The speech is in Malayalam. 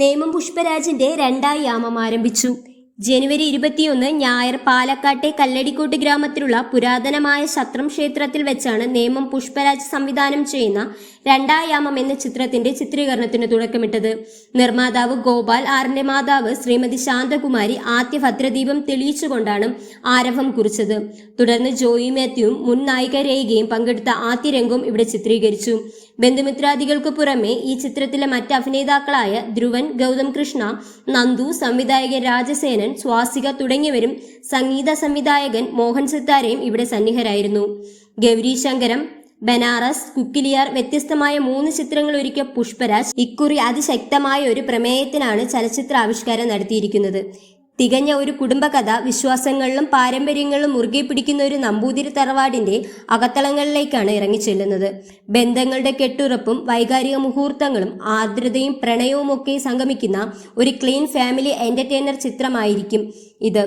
നേമം പുഷ്പരാജിന്റെ രണ്ടാം യാമം ആരംഭിച്ചു. ജനുവരി ഇരുപത്തിയൊന്ന് ഞായർ പാലക്കാട്ടെ കല്ലടിക്കോട്ട് ഗ്രാമത്തിലുള്ള പുരാതനമായ ശത്രം ക്ഷേത്രത്തിൽ വെച്ചാണ് നേമം പുഷ്പരാജ് സംവിധാനം ചെയ്യുന്ന രണ്ടായാമം എന്ന ചിത്രത്തിന്റെ ചിത്രീകരണത്തിന് തുടക്കമിട്ടത്. നിർമ്മാതാവ് ഗോപാൽ ആറിന്റെ മാതാവ് ശ്രീമതി ശാന്തകുമാരി ആദ്യ ഭദ്രദീപം തെളിയിച്ചുകൊണ്ടാണ് ആരംഭം കുറിച്ചത്. തുടർന്ന് ജോയി മാത്യുവും മുൻ നായിക രേഖയും പങ്കെടുത്ത ആദ്യ രംഗവും ഇവിടെ ചിത്രീകരിച്ചു. ബന്ധുമിത്രാദികൾക്ക് പുറമെ ഈ ചിത്രത്തിലെ മറ്റ് അഭിനേതാക്കളായ ധ്രുവൻ ഗൗതം കൃഷ്ണ നന്ദു സംവിധായകൻ രാജസേനൻ സ്വാസിക തുടങ്ങിയവരും സംഗീത സംവിധായകൻ മോഹൻ സിത്താരയും ഇവിടെ സന്നിഹരായിരുന്നു. ഗൗരി ശങ്കരം ബനാറസ് കുക്കിലിയാർ വ്യത്യസ്തമായ മൂന്ന് ചിത്രങ്ങൾ ഒരുക്കിയ പുഷ്പരാജ് ഇക്കുറി അതിശക്തമായ ഒരു പ്രമേയത്തിനാണ് ചലച്ചിത്ര ആവിഷ്കാരം നടത്തിയിരിക്കുന്നത്. തികഞ്ഞ ഒരു കുടുംബകഥ വിശ്വാസങ്ങളിലും പാരമ്പര്യങ്ങളിലും മുറുകെ പിടിക്കുന്ന ഒരു നമ്പൂതിരി തറവാടിന്റെ അകത്തളങ്ങളിലേക്കാണ് ഇറങ്ങിച്ചെല്ലുന്നത്. ബന്ധങ്ങളുടെ കെട്ടുറപ്പും വൈകാരിക മുഹൂർത്തങ്ങളും ആർദ്രതയും പ്രണയവും ഒക്കെ സംഗമിക്കുന്ന ഒരു ക്ലീൻ ഫാമിലി എന്റർടൈനർ ചിത്രമായിരിക്കും ഇത്.